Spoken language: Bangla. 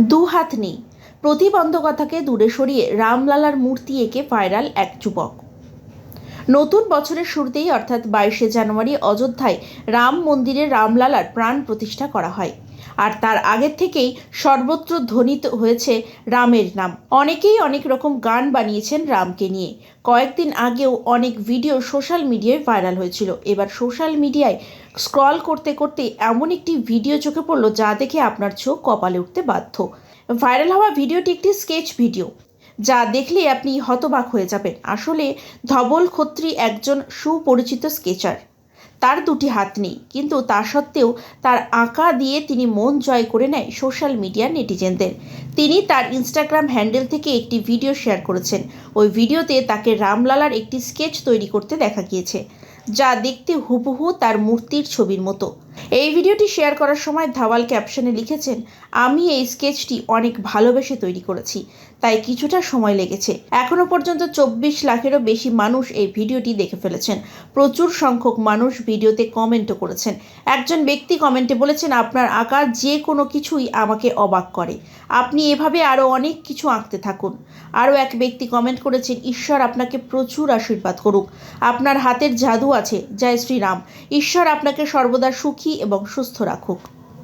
দু হাত নেই। প্রতিবন্ধকতাকে দূরে সরিয়ে রামলালার মূর্তি এঁকে ভাইরাল এক যুবক। নতুন বছরের শুরুতেই অর্থাৎ বাইশে জানুয়ারি অযোধ্যায় রাম মন্দিরে রামলালার প্রাণ প্রতিষ্ঠা করা হয়। আর তার আগের থেকেই সর্বত্র ধ্বনিত হয়েছে রামের নাম। অনেকেই অনেক রকম গান বানিয়েছেন রামকে নিয়ে। কয়েকদিন আগেও অনেক ভিডিও সোশ্যাল মিডিয়ায় ভাইরাল হয়েছিল। এবার সোশ্যাল মিডিয়ায় স্ক্রল করতে করতে এমন একটি ভিডিও চোখে পড়ল যা দেখে আপনার চোখ কপালে উঠতে বাধ্য। ভাইরাল হওয়া ভিডিওটি একটি স্কেচ ভিডিও, যা দেখলে আপনি হতবাক হয়ে যাবেন। আসলে ধবল খত্রী একজন সুপরিচিত স্কেচার। তার দুটি হাত নেই। কিন্তু তা সত্ত্বেও তার আঁকা দিয়ে তিনি মন জয় করে নেয় সোশ্যাল মিডিয়ার নেটিজেনদের। তিনি তার ইনস্টাগ্রাম হ্যান্ডেল থেকে একটি ভিডিও শেয়ার করেছেন। ওই ভিডিওতে তাকে রামলালার একটি স্কেচ তৈরি করতে দেখা গিয়েছে, যা দেখতে হুবহু তার মূর্তির ছবির মতো। এই ভিডিওটি শেয়ার করার সময় ধাওয়াল ক্যাপশনে লিখেছেন, আমি এই স্কেচটি অনেক ভালোবেসে তৈরি করেছি, তাই কিছুটা সময় লেগেছে। এখনও পর্যন্ত চব্বিশ লাখেরও বেশি মানুষ এই ভিডিওটি দেখে ফেলেছেন। প্রচুর সংখ্যক মানুষ ভিডিওতে কমেন্টও করেছেন। একজন ব্যক্তি কমেন্টে বলেছেন, আপনার আঁকা যে কোনো কিছুই আমাকে অবাক করে। আপনি এভাবে আরও অনেক কিছু আঁকতে থাকুন। আরও এক ব্যক্তি কমেন্ট করেছেন, ঈশ্বর আপনাকে প্রচুর আশীর্বাদ করুক। আপনার হাতের জাদু আছে, জয় শ্রীরাম। ঈশ্বর আপনাকে সর্বদা সুখী এবং সুস্থ রাখুক।